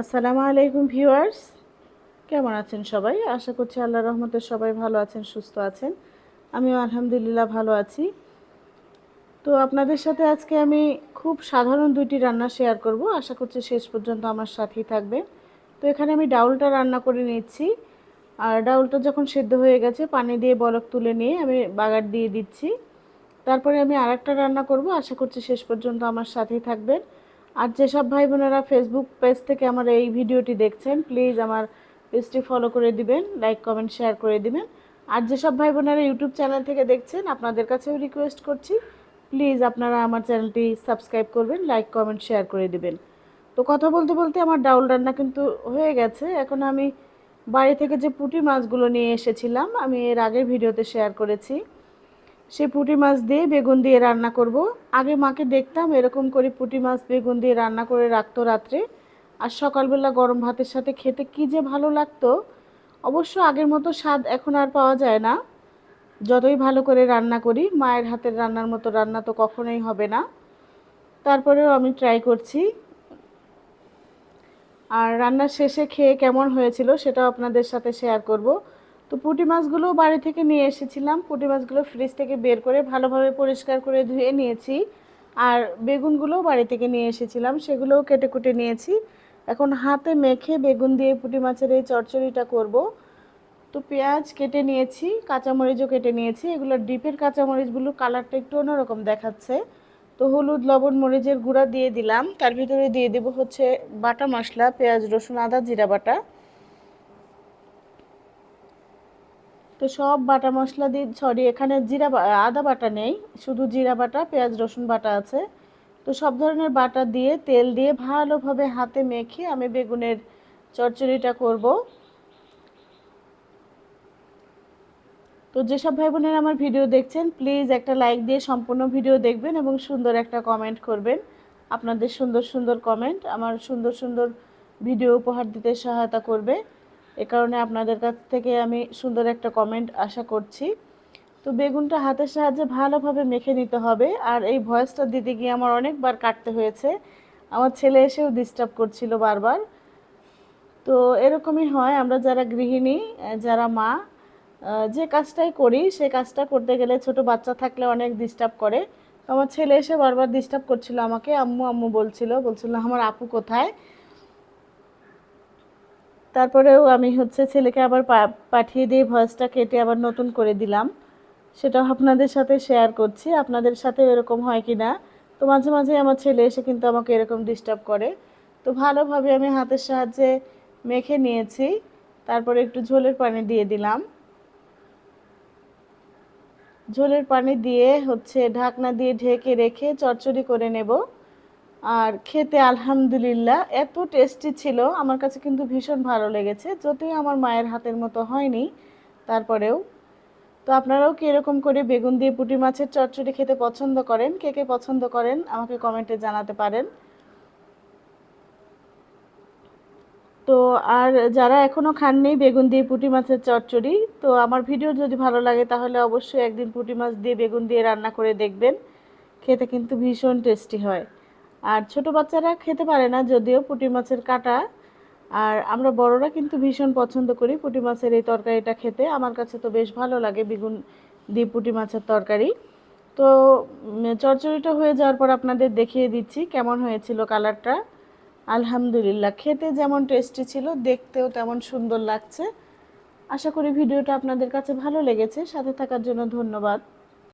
আসসালামু আলাইকুম ভিউয়ার্স। কেমন আছেন সবাই? আশা করছি আল্লাহ রহমতে সবাই ভালো আছেন, সুস্থ আছেন। আমিও আলহামদুলিল্লাহ ভালো আছি। তো আপনাদের সাথে আজকে আমি খুব সাধারণ দুইটি রান্না শেয়ার করব। আশা করছি শেষ পর্যন্ত আমার সাথেই থাকবে তো এখানে আমি ডাউলটা রান্না করে নিচ্ছি। আর ডাউলটা যখন সেদ্ধ হয়ে গেছে, পানি দিয়ে বলক তুলে নিয়ে আমি বাগার দিয়ে দিচ্ছি। তারপরে আমি আরেকটা রান্না করব। আশা করছি শেষ পর্যন্ত আমার সাথেই থাকবেন। আর যেসব ভাই বোনেরা ফেসবুক পেজ থেকে আমার এই ভিডিওটি দেখছেন প্লিজ আমার পেজটি ফলো করে দিবেন লাইক কমেন্ট শেয়ার করে দিবেন। আর যেসব ভাই বোনেরা ইউটিউব চ্যানেল থেকে দেখছেন, আপনাদের কাছেও রিকোয়েস্ট করছি প্লিজ আপনারা আমার চ্যানেলটি সাবস্ক্রাইব করবেন লাইক কমেন্ট শেয়ার করে দিবেন। তো কথা বলতে বলতে আমার ডাউল রান্না কিন্তু হয়ে গেছে। এখন আমি বাড়ি থেকে যে পুঁটি মাছগুলো নিয়ে এসেছিলাম, আমি এর আগের ভিডিওতে শেয়ার করেছি। সেই পুঁটি মাছ দিয়ে বেগুন দিয়ে রান্না করব। আগে মাকে দেখতাম এরকম করে পুঁটি মাছ বেগুন দিয়ে রান্না করে রাখতো রাত্রে। আর সকালবেলা গরম ভাতের সাথে খেতে কী যে ভালো লাগতো, অবশ্য আগের মতো স্বাদ এখন আর পাওয়া যায় না। যতই ভালো করে রান্না করি, মায়ের হাতের রান্নার মতো রান্না তো কখনোই হবে না। তারপরেও আমি ট্রাই করছি। আর রান্নার শেষে খেয়ে কেমন হয়েছিল সেটাও আপনাদের সাথে শেয়ার করব। তো পুঁটি মাছগুলো বাড়ি থেকে নিয়ে এসেছিলাম। পুঁটি মাছগুলো ফ্রিজ থেকে বের করে ভালোভাবে পরিষ্কার করে ধুয়ে নিয়েছি। আর বেগুনগুলো বাড়ি থেকে নিয়ে এসেছিলাম, সেগুলোও কেটে কুটে নিয়েছি। এখন হাতে মেখে বেগুন দিয়ে পুঁটি মাছের এই চচ্চড়িটা করব। তো পেঁয়াজ কেটে নিয়েছি, কাঁচামরিচও কেটে নিয়েছি। এগুলো ডিপের কাঁচামরিচগুলো কালারটা একটু অন্যরকম দেখাচ্ছে। তো হলুদ, লবণ, মরিচের গুঁড়া দিয়ে দিলাম। তার ভিতরে দিয়ে দেব হচ্ছে বাটা মশলা, পেঁয়াজ, রসুন, আদা, জিরা বাটা। তো সব বাটা মশলা দিয়ে সরি এখানে জিরা আদা বাটা নেই, শুধু জিরা বাটা, পেঁয়াজ, রসুন বাটা আছে। তো সব ধরনের বাটা দিয়ে, তেল দিয়ে ভালোভাবে হাতে মেখে আমি বেগুনের চচ্চড়িটা করব। তো যেসব ভাই বোনেরা আমার ভিডিও দেখছেন প্লিজ একটা লাইক দিয়ে সম্পূর্ণ ভিডিও দেখবেন এবং সুন্দর একটা কমেন্ট করবেন। আপনাদের সুন্দর সুন্দর কমেন্ট আমার সুন্দর সুন্দর ভিডিও উপহার দিতে সহায়তা করবে। এ কারণে আপনাদের কাছ থেকে আমি সুন্দর একটা কমেন্ট আশা করছি। তো বেগুনটা হাতের সাহায্যে ভালোভাবে মেখে নিতে হবে। আর এই ভয়েসটা দিতে গিয়ে আমার অনেকবার কাটতে হয়েছে। আমার ছেলে এসেও ডিস্টার্ব করছিল বারবার। তো এরকমই হয়, আমরা যারা গৃহিণী যারা মা যে কাজটাই করি, সে কাজটা করতে গেলে ছোট বাচ্চা থাকলে অনেক ডিস্টার্ব করে। আমার ছেলে এসে বারবার ডিস্টার্ব করছিল আমাকে। আম্মু আম্মু বলছিল বলছিল, আমার আপু কোথায়? তারপরেও আমি হচ্ছে ছেলেকে আবার পাঠিয়ে দিয়ে ভয়েসটা কেটে আবার নতুন করে দিলাম। সেটাও আপনাদের সাথে শেয়ার করছি। আপনাদের সাথে এরকম হয় কি না তো মাঝে মাঝে আমার ছেলে এসে কিন্তু আমাকে এরকম ডিস্টার্ব করে। তো ভালোভাবে আমি হাতের সাহায্যে মেখে নিয়েছি। তারপরে একটু ঝোলের পানি দিয়ে দিলাম। ঝোলের পানি দিয়ে হচ্ছে ঢাকনা দিয়ে ঢেকে রেখে চচ্চড়ি করে নেব। আর খেতে আলহামদুলিল্লাহ এত টেস্টি ছিল, আমার কাছে কিন্তু ভীষণ ভালো লেগেছে যতই আমার মায়ের হাতের মতো হয়নি তারপরেও। তো আপনারাও কি এরকম করে বেগুন দিয়ে পুঁটি মাছের চচ্চড়ি খেতে পছন্দ করেন? কে কে পছন্দ করেন? আমাকে কমেন্টে জানাতে পারেন। তো আর যারা এখনও খাননি বেগুন দিয়ে পুঁটি মাছের চচ্চড়ি, তো আমার ভিডিও যদি ভালো লাগে তাহলে অবশ্যই একদিন পুঁটি মাছ দিয়ে বেগুন দিয়ে রান্না করে দেখবেন। খেতে কিন্তু ভীষণ টেস্টি হয়। আর ছোট বাচ্চারা খেতে পারে না, যদিও পুঁটি মাছের কাটা। আর আমরা বড়রা কিন্তু ভীষণ পছন্দ করি পুঁটি মাছের এই তরকারিটা খেতে। আমার কাছে তো বেশ ভালো লাগে বেগুন দিয়ে পুঁটি মাছের তরকারি। তো চচ্চড়িটা হয়ে যাওয়ার পর আপনাদের দেখিয়ে দিচ্ছি কেমন হয়েছিল কালারটা। আলহামদুলিল্লাহ, খেতে যেমন টেস্টি ছিল, দেখতেও তেমন সুন্দর লাগছে। আশা করি ভিডিওটা আপনাদের কাছে ভালো লেগেছে। সাথে থাকার জন্য ধন্যবাদ।